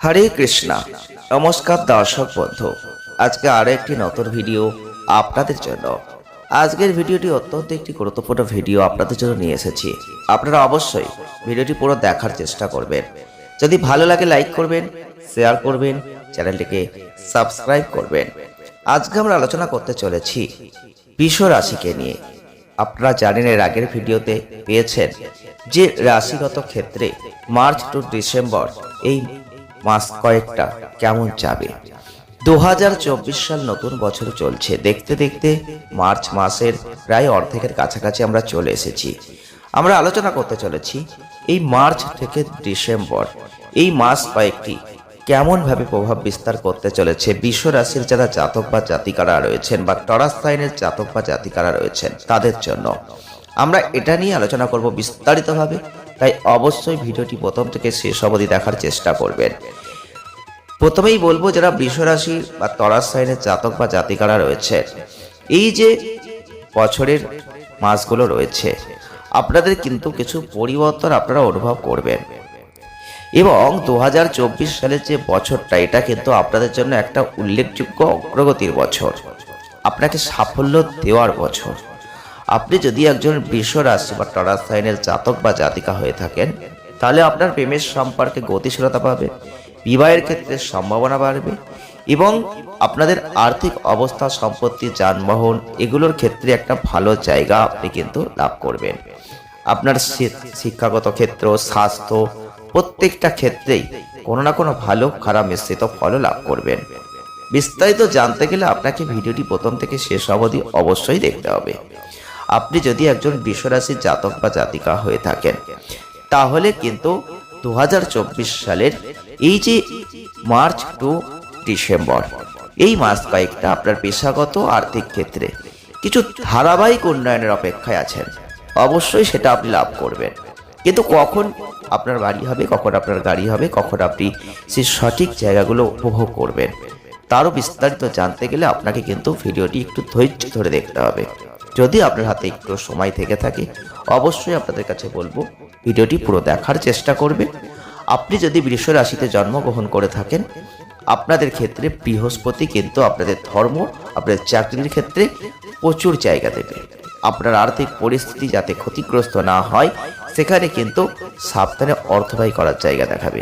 হরে কৃষ্ণা। নমস্কার দর্শক বন্ধু। আজকে আরও একটি নতুন ভিডিও আপনাদের জন্য। আজকের ভিডিওটি অত্যন্ত একটি গুরুত্বপূর্ণ ভিডিও আপনাদের জন্য নিয়ে এসেছি। আপনারা অবশ্যই ভিডিওটি পুরো দেখার চেষ্টা করবেন। যদি ভালো লাগে লাইক করবেন, শেয়ার করবেন, চ্যানেলটিকে সাবস্ক্রাইব করবেন। আজকে আমরা আলোচনা করতে চলেছি বিষ রাশিকে নিয়ে। আপনারা জানেন এর আগের ভিডিওতে পেয়েছেন যে রাশিগত ক্ষেত্রে মার্চ টু ডিসেম্বর এই মাস কয়েকটা কেমন যাবে? দু হাজার চব্বিশ সাল নতুন বছর চলছে। দেখতে দেখতে মার্চ মাসের প্রায় অর্ধেকের কাছাকাছি আমরা চলে এসেছি। আমরা আলোচনা করতে চলেছি এই মার্চ থেকে ডিসেম্বর। এই মাস কয়েকটি কেমনভাবে প্রভাব বিস্তার করতে চলেছে? বিশ্ব রাশির যারা জাতক বা জাতিকারা রয়েছেন বা টরাস সাইনের জাতক বা জাতিকারা রয়েছেন, তাদের জন্য। আমরা এটা নিয়ে আলোচনা করব বিস্তারিতভাবে। তাই অবশ্যই ভিডিওটি প্রথম থেকে শেষ অবধি দেখার চেষ্টা করবেন। প্রথমেই বলব যারা বৃষরাশি বা তরাস সাইনের জাতক বা জাতিকারা রয়েছে, এই যে বছরের মাসগুলো রয়েছে, আপনাদের কিন্তু কিছু পরিবর্তন আপনারা অনুভব করবেন। এবং দু হাজার চব্বিশ সালের যে বছরটা, এটা কিন্তু আপনাদের জন্য একটা উল্লেখযোগ্য অগ্রগতির বছর। আপনাকে সাফল্য দেওয়ার বছর। আপনি যদি একজন রাশি বা টরাস সাইনের জাতক বা জাতিকা হয়ে থাকেন, তাহলে আপনার প্রেমের সম্পর্কে গতিশীলতা পাবে বিবাহের ক্ষেত্রে সম্ভাবনা বাড়বে এবং আপনাদের আর্থিক অবস্থা, সম্পত্তি, যানবাহন এগুলোর ক্ষেত্রে একটা ভালো জায়গা আপনি কিন্তু লাভ করবেন। আপনার শিক্ষাগত ক্ষেত্র, স্বাস্থ্য প্রত্যেকটা ক্ষেত্রেই কোনো না কোনো ভালো, খারাপ মিশ্রিত ফলও লাভ করবেন। বিস্তারিত জানতে গেলে আপনাকে ভিডিওটি প্রথম থেকে শেষ অবধি অবশ্যই দেখতে হবে। আপনি যদি একজন বিশ্বরাশির জাতক বা জাতিকা হয়ে থাকেন, তাহলে কিন্তু দু হাজার চব্বিশ সালের এই যে মার্চ টু ডিসেম্বর, এই মাস কয়েকটা আপনার পেশাগত আর্থিক ক্ষেত্রে কিছু ধারাবাহিক উন্নয়নের অপেক্ষায় আছেন। অবশ্যই সেটা আপনি লাভ করবেন। কিন্তু কখন আপনার বাড়ি হবে, কখন আপনার গাড়ি হবে, কখন আপনি সেই সঠিক জায়গাগুলো উপভোগ করবেন, তারও বিস্তারিত জানতে গেলে আপনাকে কিন্তু ভিডিওটি একটু ধৈর্য ধরে দেখতে হবে। যদি আপনার হাতে একটু সময় থেকে থাকে, অবশ্যই আপনাদের কাছে বলব, ভিডিওটি পুরো দেখার চেষ্টা করবে। আপনি যদি বৃষ রাশিতে জন্মগ্রহণ করে থাকেন, আপনাদের ক্ষেত্রে বৃহস্পতি কিন্তু আপনাদের ধর্ম, আপনাদের চাকরির ক্ষেত্রে প্রচুর জায়গা দেবে। আপনার আর্থিক পরিস্থিতি যাতে ক্ষতিগ্রস্ত না হয়, সেখানে কিন্তু সাবধানে অর্থব্যয় করার জায়গা দেখাবে।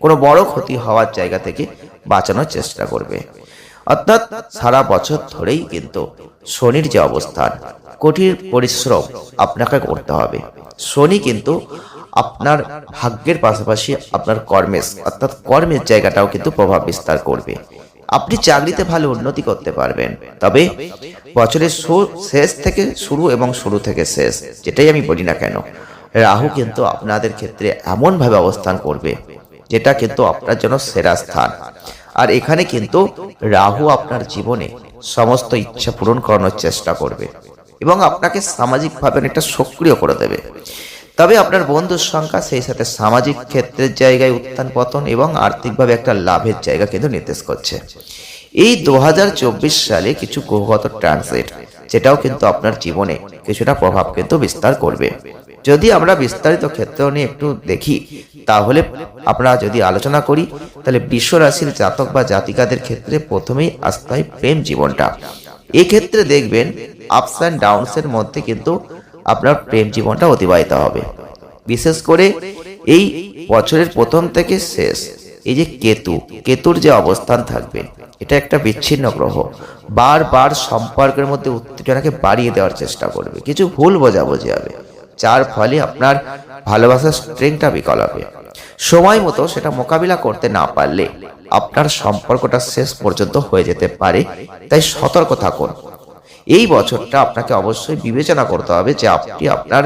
কোনো বড় ক্ষতি হওয়ার জায়গা থেকে বাঁচানোর চেষ্টা করবে। অর্থাৎ সারা বছর ধরেই কিন্তু শনির যে অবস্থান, কঠিন পরিশ্রম আপনাকে করতে হবে। শনি কিন্তু আপনার ভাগ্যের পাশাপাশি আপনার কর্মের, অর্থাৎ কর্মের জায়গাটাও কিন্তু প্রভাব বিস্তার করবে। আপনি চাকরিতে ভালো উন্নতি করতে পারবেন, তবে বছরের শেষ থেকে শুরু এবং শুরু থেকে শেষ, যেটাই আমি বলি না কেন, রাহু কিন্তু আপনাদের ক্ষেত্রে এমনভাবে অবস্থান করবে, যেটা কিন্তু আপনার জন্য সেরা স্থান। আর এখানে কিন্তু রাহু আপনার জীবনে সমস্ত ইচ্ছা পূরণ করানোর চেষ্টা করবে এবং আপনাকে সামাজিকভাবে অনেকটা সক্রিয় করে দেবে। তবে আপনার বন্ধুর সংখ্যা সেই সাথে সামাজিক ক্ষেত্রের জায়গায় উত্থান পতন এবং আর্থিকভাবে একটা লাভের জায়গা কিন্তু নির্দেশ করছে। এই দু হাজার চব্বিশ সালে কিছু গ্রহগত ট্রানজিট, যেটাও কিন্তু আপনার জীবনে কিছুটা প্রভাব কিন্তু বিস্তার করবে। যদি আমরা বিস্তারিত ক্ষেত্র নিয়ে একটু দেখি, তাহলে আমরা যদি আলোচনা করি, তাহলে বিশ্ব রাশির জাতক বা জাতিকাদের ক্ষেত্রে প্রথমেই আসতে হয় প্রেম জীবনটা। এক্ষেত্রে দেখবেন আপস অ্যান্ড ডাউনস এর মধ্যে কিন্তু আপনার প্রেম জীবনটা অতিবাহিত হবে। বিশেষ করে এই বছরের প্রথম থেকে শেষ, এই যে কেতু, কেতুর যে অবস্থান থাকবে, এটা একটা বিচ্ছিন্ন গ্রহ। বারবার সম্পর্কের মধ্যে উত্তেজনাকে বাড়িয়ে দেওয়ার চেষ্টা করবে। কিছু ভুল বোঝাবুঝি হবে। যার ফলে আপনার ভালোবাসার স্ট্রেংটা বিকল হবে। সময় মতো সেটা মোকাবিলা করতে না পারলে আপনার সম্পর্কটা শেষ পর্যন্ত হয়ে যেতে পারে, তাই সতর্ক থাকুন। এই বছরটা আপনাকে অবশ্যই বিবেচনা করতে হবে যে আপনি আপনার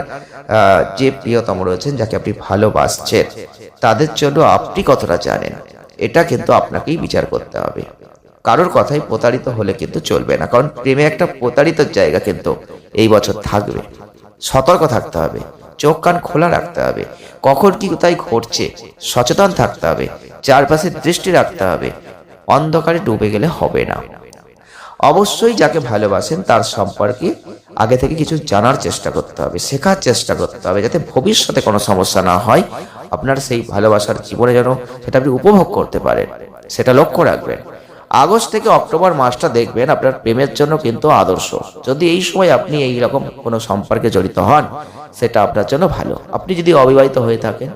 যে প্রিয়তম রয়েছেন, যাকে আপনি ভালোবাসছেন, তাদের জন্য আপনি কতটা জানেন? এটা কিন্তু আপনাকেই বিচার করতে হবে। কারোর কথাই প্রতারিত হলে কিন্তু চলবে না, কারণ প্রেমে একটা প্রতারিত জায়গা কিন্তু এই বছর থাকবে। সতর্ক থাকতে হবে, চোখ কান খোলা রাখতে হবে, কখন কি কোথায় ঘটছে সচেতন থাকতে হবে, চারপাশে দৃষ্টি রাখতে হবে, অন্ধকারে ডুবে গেলে হবে না। অবশ্যই যাকে ভালোবাসেন তার সম্পর্কে আগে থেকে কিছু জানার চেষ্টা করতে হবে, শেখার চেষ্টা করতে হবে, যাতে ভবিষ্যতে কোনো সমস্যা না হয়, আপনার সেই ভালোবাসার জীবনে যেন সেটা আপনি উপভোগ করতে পারেন, সেটা লক্ষ্য রাখবেন। আগস্ট থেকে অক্টোবর মাসটা দেখবেন আপনার প্রেমের জন্য কিন্তু আদর্শ। যদি এই সময় আপনি এই রকম কোনো সম্পর্কে জড়িত হন, সেটা আপনার জন্য ভালো। আপনি যদি অবিবাহিত হয়ে থাকেন,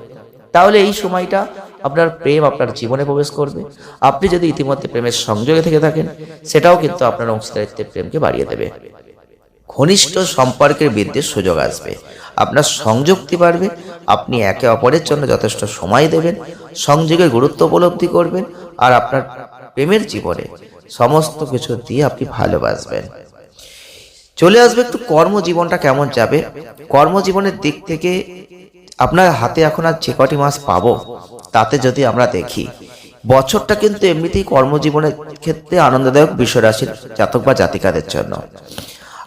তাহলে এই সময়টা আপনার প্রেম আপনার জীবনে প্রবেশ করবে। আপনি যদি ইতিমধ্যে প্রেমের সংযোগে থেকে থাকেন, সেটাও কিন্তু আপনার অংশীদারিত্বের প্রেমকে বাড়িয়ে দেবে। ঘনিষ্ঠ সম্পর্কের বৃদ্ধির সুযোগ আসবে। আপনার সংযুক্তি বাড়বে। আপনি একে অপরের জন্য যথেষ্ট সময় দেবেন। সংযোগের গুরুত্ব উপলব্ধি করবেন। আর আপনার প্রেমের জীবনে সমস্ত কিছু দিয়ে আপনি ভালোবাসবেন। চলে আসবে একটু কর্মজীবনটা কেমন যাবে? কর্মজীবনের দিক থেকে আপনার হাতে এখন আর যে কটি মাস পাবো, তাতে যদি আমরা দেখি, বছরটা কিন্তু এমনিতেই কর্মজীবনের ক্ষেত্রে আনন্দদায়ক বিষয় রাশির জাতক বা জাতিকাদের জন্য।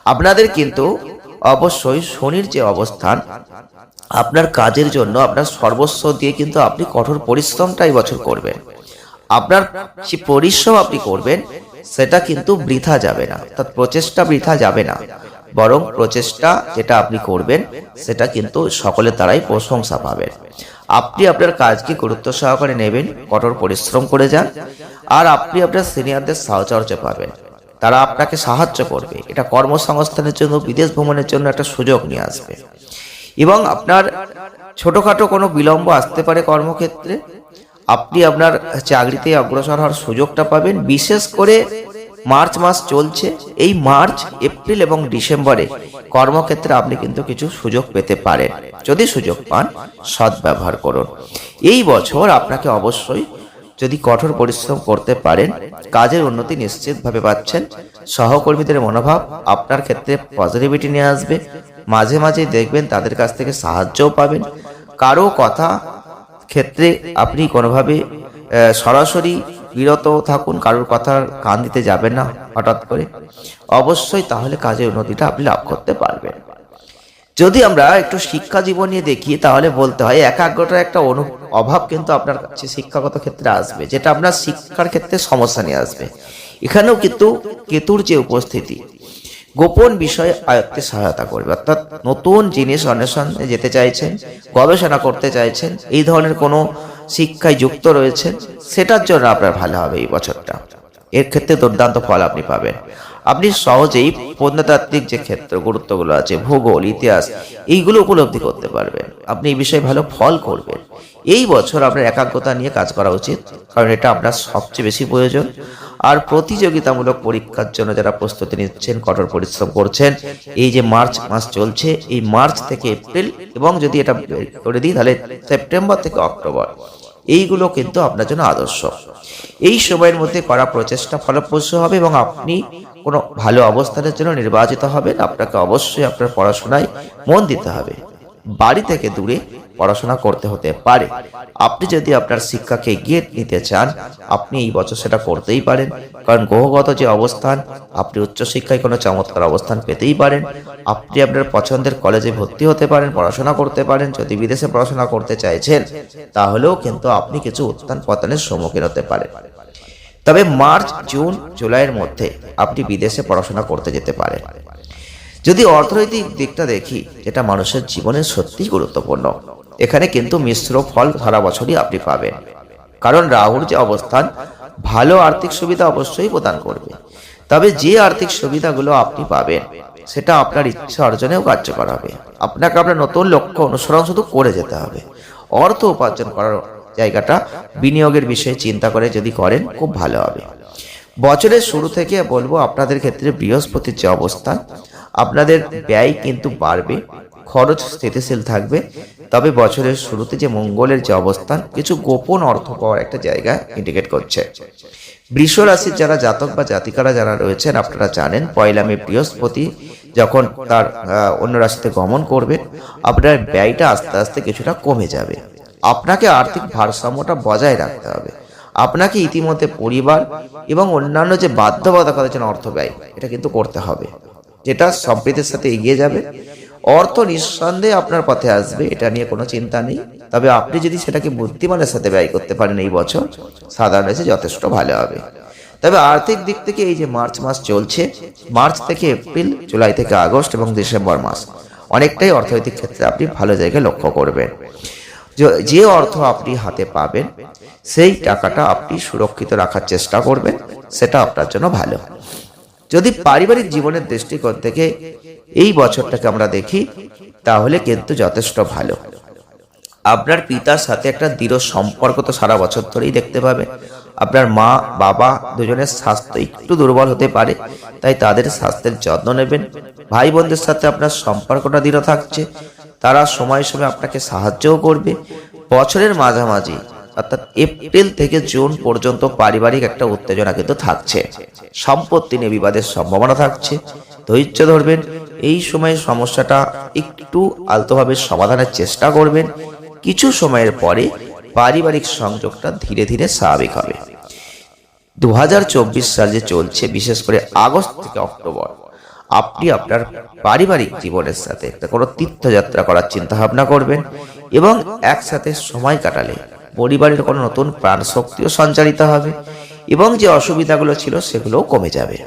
আপনাদের কিন্তু অবশ্যই শনির যে অবস্থান, আপনার কাজের জন্য আপনার সর্বস্ব দিয়ে কিন্তু আপনি কঠোর পরিশ্রমটা এই বছর করবেন। আপনার যে পরিশ্রম আপনি করবেন, সেটা কিন্তু বৃথা যাবে না। অর্থাৎ প্রচেষ্টা বৃথা যাবে না। বরং প্রচেষ্টা যেটা আপনি করবেন, সেটা কিন্তু সকলের দ্বারাই প্রশংসা পাবেন। আপনি আপনার কাজকে গুরুত্ব সহকারে নেবেন, কঠোর পরিশ্রম করে যান, আর আপনি আপনার সিনিয়রদের সাহচর্য পাবেন। তারা আপনাকে সাহায্য করবে। এটা কর্মসংস্থানের জন্য, বিদেশ ভ্রমণের জন্য একটা সুযোগ নিয়ে আসবে। এবং আপনার ছোটখাটো কোনো বিলম্ব আসতে পারে কর্মক্ষেত্রে আপনি আপনার চাকরিতে অগ্রসর হওয়ার সুযোগটা পাবেন। বিশেষ করে মার্চ মাস চলছে। এই মার্চ, এপ্রিল এবং ডিসেম্বরে কর্মক্ষেত্রে আপনি কিন্তু কিছু সুযোগ পেতে পারেন। যদি সুযোগ পান, সদ্ব্যবহার করুন। এই বছর আপনাকে অবশ্যই যদি কঠোর পরিশ্রম করতে পারেন, কাজের উন্নতি নিশ্চিতভাবে পাচ্ছেন। সহকর্মীদের মনোভাব আপনার ক্ষেত্রে পজিটিভিটি নিয়ে আসবে। মাঝে মাঝে দেখবেন তাদের কাছ থেকে সাহায্যও পাবেন। কারও কথা ক্ষেত্রে আপনি কোনোভাবে সরাসরি বিরত থাকুন, কারোর কথার কান দিতে যাবেন না হঠাৎ করে, অবশ্যই তাহলে কাজের উন্নতিটা আপনি লাভ করতে পারবেন। যদি আমরা একটু শিক্ষা জীবন নিয়ে দেখি, তাহলে বলতে হয় একাগ্রতার একটা অনু, অভাব কিন্তু আপনার কাছে শিক্ষাগত ক্ষেত্রে আসবে, যেটা আপনার শিক্ষার ক্ষেত্রে সমস্যা নিয়ে আসবে। এখানেও কিন্তু কেতুর যে উপস্থিতি গোপন বিষয়ে আয়ত্তে সহায়তা করবে। অর্থাৎ নতুন জিনিস অন্বেষণে যেতে চাইছেন, গবেষণা করতে চাইছেন, এই ধরনের কোনো শিক্ষায় যুক্ত রয়েছেন, সেটার জন্য আপনার ভালো হবে এই বছরটা। এর ক্ষেত্রে দুর্দান্ত ফল আপনি পাবেন। আপনি সহজেই প্রত্নতাত্ত্বিক যে ক্ষেত্র গুরুত্বগুলো আছে, ভূগোল, ইতিহাস, এইগুলো উপলব্ধি করতে পারবেন। আপনি এই বিষয়ে ভালো ফল করবেন। এই বছর আপনার একাগ্রতা নিয়ে কাজ করা উচিত, কারণ এটা আপনার সবচেয়ে বেশি প্রয়োজন। আর প্রতিযোগিতামূলক পরীক্ষার জন্য যারা প্রস্তুতি নিচ্ছেন, কঠোর পরিশ্রম করছেন, এই যে মার্চ মাস চলছে, এই মার্চ থেকে এপ্রিল এবং যদি এটা করে দিই, তাহলে সেপ্টেম্বর থেকে অক্টোবর। এইগুলো কিন্তু আপনার জন্য আদর্শ। এই সময়ের মধ্যে করা প্রচেষ্টা ফলপ্রসূ হবে এবং আপনি কোনো ভালো অবস্থানের জন্য নির্বাচিত হবেন, আপনাকে অবশ্যই আপনার পড়াশোনায় মন দিতে হবে। বাড়ি থেকে দূরে পড়াশোনা করতে হতে পারে। আপনি যদি আপনার শিক্ষাকে এগিয়ে নিতে চান, আপনি এই বছর সেটা করতেই পারেন। কারণ গ্রহগত যে অবস্থান, আপনি উচ্চশিক্ষায় কোনো চমৎকার অবস্থান পেতেই পারেন। আপনি আপনার পছন্দের কলেজে ভর্তি হতে পারেন, পড়াশোনা করতে পারেন, যদি বিদেশে পড়াশোনা করতে চাইছেন, তাহলেও কিন্তু আপনি কিছু উত্থান পতনের সম্মুখীন হতে পারেন। তবে মার্চ, জুন, জুলাইয়ের মধ্যে আপনি বিদেশে পড়াশোনা করতে যেতে পারেন। যদি অর্থনৈতিক দিকটা দেখি, যেটা মানুষের জীবনে সত্যিই গুরুত্বপূর্ণ, এখানে কিন্তু মিশ্র ফল সারা বছরই আপনি পাবেন। কারণ রাহুর যে অবস্থান, ভালো আর্থিক সুবিধা অবশ্যই প্রদান করবে। তবে যে আর্থিক সুবিধাগুলো আপনি পাবেন, সেটা আপনার ইচ্ছা অর্জনেও কার্যকর হবে। আপনাকে আপনার নতুন লক্ষ্য অনুসরণ শুধু করে যেতে হবে। অর্থ উপার্জন করার জায়গাটা বিনিয়োগের বিষয়ে চিন্তা করে যদি করেন, খুব ভালো হবে। বছরের শুরু থেকে বলব, আপনাদের ক্ষেত্রে বৃহস্পতির যে অবস্থান আপনাদের ব্যয় কিন্তু বাড়বে, খরচ স্থিতিশীল থাকবে। তবে বছরের শুরুতে যে মঙ্গলের যে অবস্থান কিছু গোপন অর্থ পাওয়ার একটা জায়গা ইন্ডিকেট করছে। বৃষ রাশির যারা জাতক বা জাতিকারা যারা রয়েছেন, আপনারা জানেন, পয়লা মে বৃহস্পতি যখন তার অন্য রাশিতে গমন করবে, আপনার ব্যয়টা আস্তে আস্তে কিছুটা কমে যাবে। আপনাকে আর্থিক ভারসাম্যটা বজায় রাখতে হবে। আপনাকে ইতিমধ্যে পরিবার এবং অন্যান্য যে বাধ্যবাধকতার জন্য অর্থ ব্যয়, এটা কিন্তু করতে হবে। যেটা সম্প্রীতির সাথে এগিয়ে যাবে। অর্থ নিঃসন্দেহে আপনার পথে আসবে, এটা নিয়ে কোনো চিন্তা নেই। তবে আপনি যদি সেটাকে বুদ্ধিমানের সাথে ব্যয় করতে পারেন এই বছর, সাধারণ রাশি যথেষ্ট ভালো হবে। তবে আর্থিক দিক থেকে এই যে মার্চ মাস চলছে, মার্চ থেকে এপ্রিল, জুলাই থেকে আগস্ট এবং ডিসেম্বর মাস, অনেকটাই অর্থনৈতিক ক্ষেত্রে আপনি ভালো জায়গায় লক্ষ্য করবেন। যে- অর্থ আপনি হাতে পাবেন, সেই টাকাটা আপনি সুরক্ষিত রাখার চেষ্টা করবেন, সেটা আপনার জন্য ভালো। যদি পারিবারিক জীবনের দৃষ্টিকোণ থেকে এই বছরটাকে আমরা দেখি, তাহলে কিন্তু যথেষ্ট ভালো। আপনার পিতার সাথে একটা দৃঢ় সম্পর্ক তো সারা বছর ধরেই দেখতে পাবে। আপনার মা, বাবা দুজনের স্বাস্থ্য একটু দুর্বল হতে পারে, তাই তাদের স্বাস্থ্যের যত্ন নেবেন। ভাই বোনদের সাথে আপনার সম্পর্কটা দৃঢ় থাকছে। তারা সময় সময় আপনাকে সাহায্যও করবে। বছরের মাঝামাঝি, অর্থাৎ এপ্রিল থেকে জুন পর্যন্ত পারিবারিক একটা উত্তেজনা কিন্তু থাকছে। সম্পত্তি নিয়ে বিবাদের সম্ভাবনা থাকছে। ধৈর্য ধরবেন, এই সময়ে সমস্যাটা একটু আলতোভাবে সমাধানের চেষ্টা করবেন। কিছু সময়ের পরে পারিবারিক সংযোগটা ধীরে ধীরে স্বাভাবিক হবে। দু হাজার চব্বিশ সাল যে চলছে, বিশেষ করে আগস্ট থেকে অক্টোবর আপনি আপনার পারিবারিক জীবনের সাথে একটা কোনো তীর্থযাত্রা করার চিন্তা ভাবনা করবেন এবং একসাথে সময় কাটালে পরিবারের কোনো নতুন প্রাণ শক্তিও সঞ্চারিত হবে এবং যে অসুবিধাগুলো ছিল সেগুলোও কমে যাবে।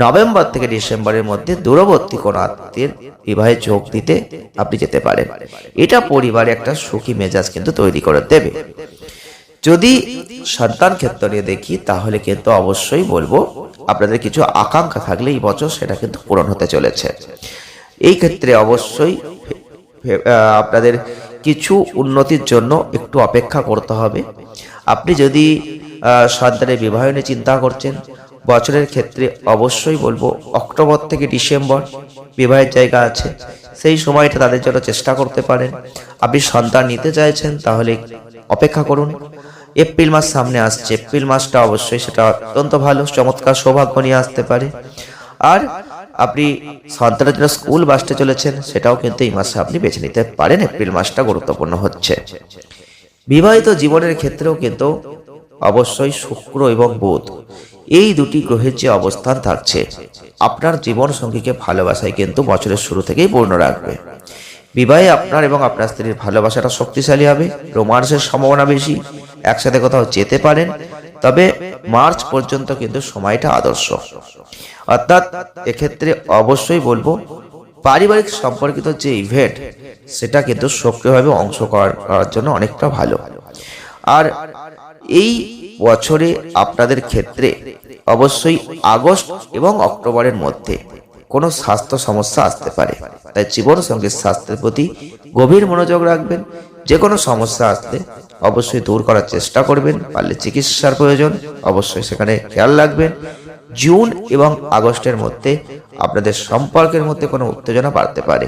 নভেম্বর থেকে ডিসেম্বরের মধ্যে দূরবর্তী কোনো আত্মীয়ের বিবাহে যোগ দিতে আপনি যেতে পারেন। এটা পরিবারে একটা সুখী মেজাজ কিন্তু তৈরি করে দেবে। যদি সন্তান ক্ষেত্র নিয়ে দেখি, তাহলে কিন্তু অবশ্যই বলব আপনাদের কিছু আকাঙ্ক্ষা থাকলে এই বছর সেটা কিন্তু পূরণ হতে চলেছে। এই ক্ষেত্রে অবশ্যই আপনাদের কিছু উন্নতির জন্য একটু অপেক্ষা করতে হবে। আপনি যদি সন্তানের বিবাহ নিয়ে চিন্তা করছেন, বছরের ক্ষেত্রে অবশ্যই বলব অক্টোবর থেকে ডিসেম্বর বিবাহের জায়গা আছে। সেই সময়টা তাদের জন্য চেষ্টা করতে পারেন। আপনি সন্তান নিতে চাইছেন তাহলে অপেক্ষা করুন। এপ্রিল মাস সামনে আসছে। এপ্রিল মাসটা অবশ্যই সেটা অত্যন্ত ভালো, চমৎকার সৌভাগ্য নিয়ে আসতে পারে। আর আপনি সন্তানের জন্য স্কুল বাসতে চলেছেন, সেটাও কিন্তু এই মাসে আপনি বেছে নিতে পারেন। এপ্রিল মাসটা গুরুত্বপূর্ণ হচ্ছে। বিবাহিত জীবনের ক্ষেত্রেও কিন্তু অবশ্যই শুক্র এবং বুধ এই দুটি গ্রহের যে অবস্থান থাকছে, আপনার জীবন সঙ্গীকে ভালোবাসায় কিন্তু বছরের শুরু থেকেই পূর্ণ রাখবে। বিবাহে আপনার এবং আপনার স্ত্রীর ভালোবাসাটা শক্তিশালী হবে রোমান্সের সম্ভাবনা বেশি, একসাথে কোথাও যেতে পারেন, তবে মার্চ পর্যন্ত কিন্তু সময়টা আদর্শ। অর্থাৎ এক্ষেত্রে অবশ্যই বলব, পারিবারিক সম্পর্কিত যে ইভেন্ট সেটা কিন্তু সক্রিয়ভাবে অংশ করার করার জন্য অনেকটা ভালো। আর এই বছরে আপনাদের ক্ষেত্রে অবশ্যই আগস্ট এবং অক্টোবরের মধ্যে কোনো স্বাস্থ্য সমস্যা আসতে পারে। তাই জীবন সঙ্গীর স্বাস্থ্যের প্রতি গভীর মনোযোগ রাখবেন। যে কোনো সমস্যা আসলে অবশ্যই দূর করার চেষ্টা করবেন। পারলে চিকিৎসার প্রয়োজন অবশ্যই সেখানে খেয়াল রাখবেন। জুন এবং আগস্টের মধ্যে আপনাদের সম্পর্কের মধ্যে কোনো উত্তেজনা বাড়তে পারে।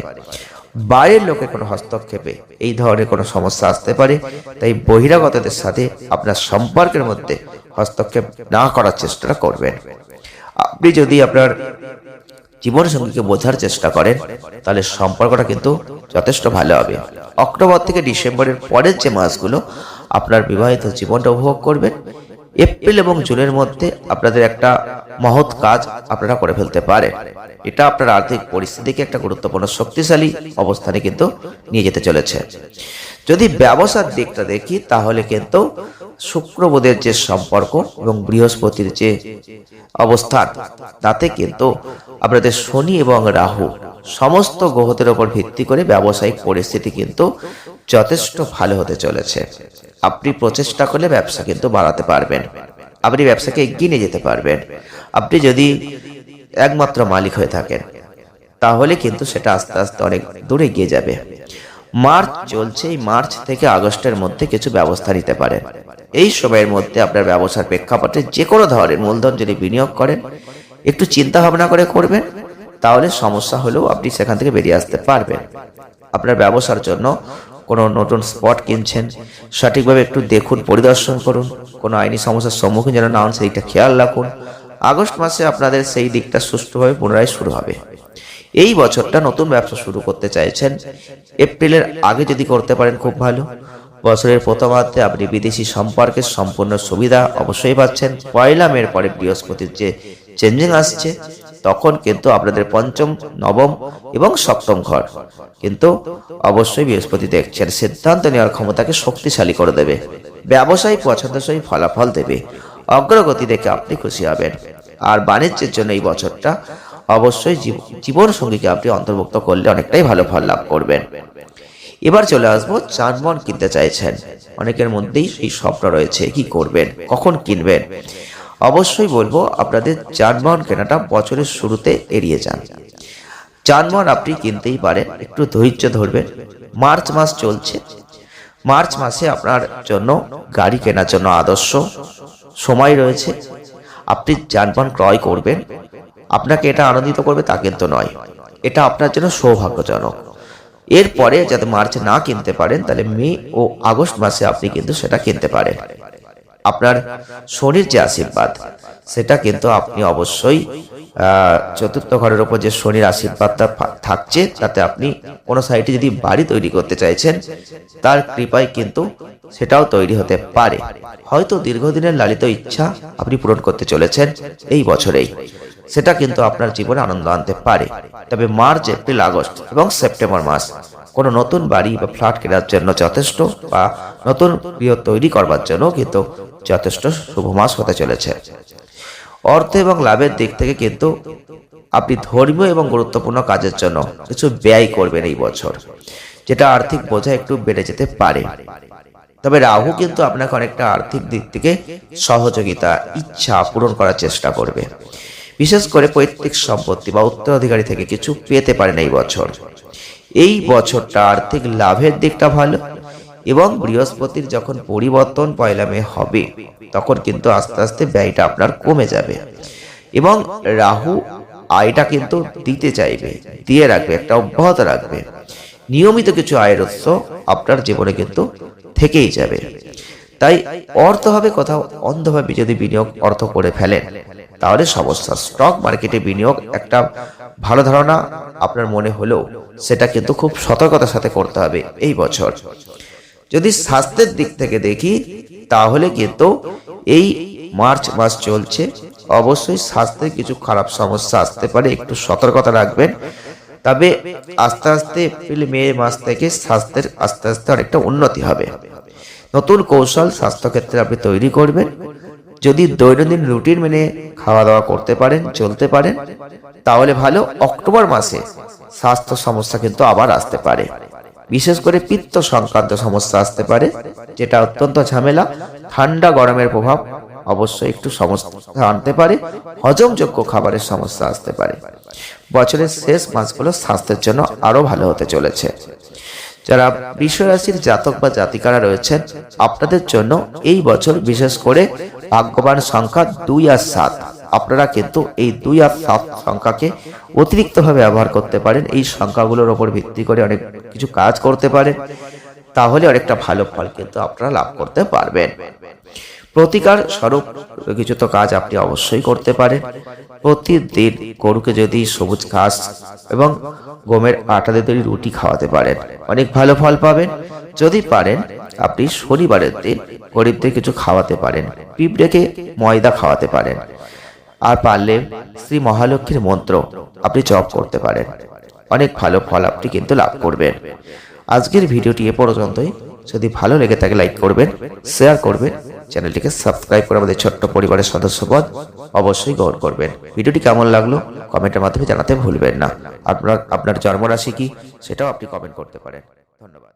বাইরের লোকের কোনো হস্তক্ষেপে এই ধরনের কোনো সমস্যা আসতে পারে। তাই বহিরাগতদের সাথে আপনার সম্পর্কের মধ্যে হস্তক্ষেপ না করার চেষ্টা করবেন। আপনি যদি আপনার জীবনসঙ্গীকে বোঝার চেষ্টা করেন, তাহলে সম্পর্কটা কিন্তু যথেষ্ট ভালো হবে। অক্টোবর থেকে ডিসেম্বরের পরের যে মাসগুলো আপনার বিবাহিত জীবনটা উপভোগ করবেন এপ্রিল এবং জুনের মধ্যে আপনাদের একটা মহৎ কাজ আপনারা করে ফেলতে পারে। এটা আপনার আর্থিক পরিস্থিতিকে একটা গুরুত্বপূর্ণ শক্তিশালী অবস্থানে কিন্তু নিয়ে যেতে চলেছে। যদি ব্যবসার দিকটা দেখি, তাহলে কিন্তু শুক্রবোধের যে সম্পর্ক এবং বৃহস্পতির যে অবস্থান, তাতে কিন্তু আপনাদের শনি এবং রাহু সমস্ত গ্রহদের ওপর ভিত্তি করে ব্যবসায়িক পরিস্থিতি কিন্তু যথেষ্ট ভালো হতে চলেছে। আপনি প্রচেষ্টা করলে ব্যবসা কিন্তু বাড়াতে পারবেন। আপনি ব্যবসাকে এগিয়ে নিয়ে যেতে পারবেন। আপনি যদি একমাত্র মালিক হয়ে থাকেন, তাহলে কিন্তু সেটা আস্তে আস্তে অনেক দূরে গিয়ে যাবে। মার্চ চলছে, এই মার্চ থেকে আগস্টের মধ্যে কিছু ব্যবস্থা নিতে পারেন। এই সময়ের মধ্যে আপনার ব্যবসার প্রেক্ষাপটে যে কোনো ধরনের মূলধন যদি বিনিয়োগ করেন, একটু চিন্তা ভাবনা করে করবেন, তাহলে সমস্যা হলেও আপনি সেখান থেকে বেরিয়ে আসতে পারবেন। আপনার ব্যবসার জন্য কোনো নতুন স্পট কিনছেন, সঠিকভাবে একটু দেখুন, পরিদর্শন করুন, কোনো আইনি সমস্যার সম্মুখীন যেন না হন, সেইটা খেয়াল রাখুন। আগস্ট মাসে আপনাদের সেই দিকটা সুষ্ঠুভাবে পুনরায় শুরু হবে। এই বছরটা নতুন ব্যবসা শুরু করতে চাইছেন। এপ্রিলের আগে যদি করতে পারেন, খুব ভালো। বছরের প্রথমার্ধে আপনি বিদেশি সম্পর্কের সম্পূর্ণ সুবিধা অবশ্যই পাচ্ছেন। পয়লা মের পরে বৃহস্পতির যে চেঞ্জিং আসছে তখন কিন্তু আপনাদের পঞ্চম, নবম এবং সপ্তম ঘর। কিন্তু অবশ্যই বৃহস্পতি দেখছেন, সিদ্ধান্ত নেওয়ার ক্ষমতাকে শক্তিশালী করে দেবে। ব্যবসায়ী পছন্দসই ফলাফল দেবে। অগ্রগতি দেখে আপনি খুশি হবেন। আর বাণিজ্যের জন্য এই বছরটা অবশ্যই জীবন সঙ্গীকে আপনি অন্তর্ভুক্ত করলে অনেকটাই ভালো ফল লাভ করবেন। এবার চলে আসব যানবাহন কিনতে চাইছেন। অনেকের মধ্যেই সেই স্বপ্ন রয়েছে, কি করবেন, কখন কিনবেন? অবশ্যই বলব, আপনাদের যানবাহন কেনাটা বছরের শুরুতে এড়িয়ে যান। যানবাহন আপনি কিনতেই পারেন, একটু ধৈর্য ধরবেন। মার্চ মাস চলছে। মার্চ মাসে আপনার জন্য, গাড়ি কেনার জন্য আদর্শ সময় রয়েছে। আপনি যানবাহন ক্রয় করবেন। আপনাকে এটা আনন্দিত করবে তা কিন্তু নয়। এটা আপনার জন্য সৌভাগ্যজনক। এরপরে যাতে মার্চে না কিনতে পারেন, তাহলে মে ও আগস্ট মাসে আপনি কিন্তু সেটা কিনতে পারেন। আপনার শনির যে আশীর্বাদ, সেটা কিন্তু আপনি অবশ্যই চতুর্থ ঘরের ওপর যে শনির আশীর্বাদটা থাকছে যাতে আপনি কোনো সাইটে যদি বাড়ি তৈরি করতে চাইছেন, তার কৃপায় কিন্তু সেটাও তৈরি হতে পারে। হয়তো দীর্ঘদিনের লালিত ইচ্ছা আপনি পূরণ করতে চলেছেন এই বছরেই। সেটা কিন্তু আপনার জীবনে আনন্দ আনতে পারে। তবে মার্চ, এপ্রিল, আগস্ট এবং সেপ্টেম্বর মাস কোনো নতুন বাড়ি বা ফ্ল্যাট কেনার জন্য যথেষ্ট বা নতুন গৃহ তৈরি করবার জন্য কিন্তু যথেষ্ট শুভ মাস হতে চলেছে। অর্থ এবং লাভের দিক থেকে কিন্তু আপনি ধর্মীয় এবং গুরুত্বপূর্ণ কাজের জন্য কিছু ব্যয় করবেন এই বছর, যেটা আর্থিক বোঝা একটু বেড়ে যেতে পারে। তবে রাহু কিন্তু আপনাকে অনেকটা আর্থিক দিক থেকে সহযোগিতা, ইচ্ছা পূরণ করার চেষ্টা করবে। বিশেষ করে পৈতৃক সম্পত্তি বা উত্তরাধিকারী থেকে কিছু পেতে পারেন এই বছর। এই বছরটা আর্থিক লাভের দিকটা ভালো এবং বৃহস্পতির যখন পরিবর্তন পয়লা মে হবে, তখন কিন্তু আস্তে আস্তে ব্যয়টা আপনার কমে যাবে এবং রাহু আয়টা কিন্তু দিতে চাইবে, দিয়ে রাখবে, একটা অব্যাহত রাখবে। নিয়মিত কিছু আয়ের উৎস আপনার জীবনে কিন্তু থেকেই যাবে। তাই অর্থ হবে কোথাও, অন্ধভাবে যদি বিনিয়োগ অর্থ করে ফেলেন তাহলে সমস্যা স্টক মার্কেটে বিনিয়োগ একটা ভালো ধারণা আপনার মনে হলেও সেটা কিন্তু খুব সতর্কতার সাথে করতে হবে এই বছর। যদি স্বাস্থ্যের দিক থেকে দেখি, তাহলে কিন্তু এই মার্চ মাস চলছে। অবশ্যই স্বাস্থ্যের কিছু খারাপ সমস্যা আসতে পারে, একটু সতর্কতা রাখবেন। তবে আস্তে আস্তে এপ্রিল, মে মাস থেকে স্বাস্থ্যের আস্তে আস্তে অনেকটা উন্নতি হবে। নতুন কৌশল স্বাস্থ্যক্ষেত্রে আপনি তৈরি করবেন। যদি দৈনন্দিন রুটিন মেনে খাওয়া দাওয়া করতে পারেন, চলতে পারেন, তাহলে ভালো অক্টোবর মাসে স্বাস্থ্য সমস্যা কিন্তু আবার আসতে পারে। বিশেষ করে পিত্ত সংক্রান্ত সমস্যা আসতে পারে, যেটা অত্যন্ত ঝামেলা, ঠান্ডা গরমের প্রভাব অবশ্যই একটু সমস্যা আনতে পারে, হজমযোগ্য খাবারের সমস্যা আসতে পারে। বছরের শেষ মাসগুলো স্বাস্থ্যের জন্য আরও ভালো হতে চলেছে। যারা রাশির জাতক বা জাতিকারা রয়েছেন, আপনাদের জন্য এই বছর বিশেষ করে ভাগ্যবান সংখ্যা দুই আর সাত। আপনারা কিন্তু এই দুই আর সাত সংখ্যাকে অতিরিক্তভাবে ব্যবহার করতে পারেন। এই সংখ্যাগুলোর ওপর ভিত্তি করে অনেক কিছু কাজ করতে পারেন। তাহলে অনেকটা ভালো ফল কিন্তু আপনারা লাভ করতে পারবেন। প্রতিকার স্বরূপ কিছু তো কাজ আপনি অবশ্যই করতে পারেন। প্রতিদিন গরুকে যদি সবুজ ঘাস এবং গমের আটা দিয়ে তৈরি রুটি খাওয়াতে পারেন, অনেক ভালো ফল পাবেন। যদি পারেন, আপনি শনিবারের দিন গরিবদের কিছু খাওয়াতে পারেন, পিঁপড়েকে ময়দা খাওয়াতে পারেন। আর পারলে শ্রী মহালক্ষ্মীর মন্ত্র আপনি জপ করতে পারেন। অনেক ভালো ফল আপনি কিন্তু লাভ করবেন। আজকের ভিডিওটি এ পর্যন্তই। যদি ভালো লেগে থাকে, লাইক করবেন, শেয়ার করবেন। চ্যানেলটিকে সাবস্ক্রাইব করে আমাদের ছোট্ট পরিবারের সদস্যপদ অবশ্যই গ্রহণ করবেন। ভিডিওটি কেমন লাগল কমেন্টের মাধ্যমে জানাতে ভুলবেন না। আপনার আপনার জন্মরাশি কি? সেটাও আপনি কমেন্ট করতে পারেন। ধন্যবাদ।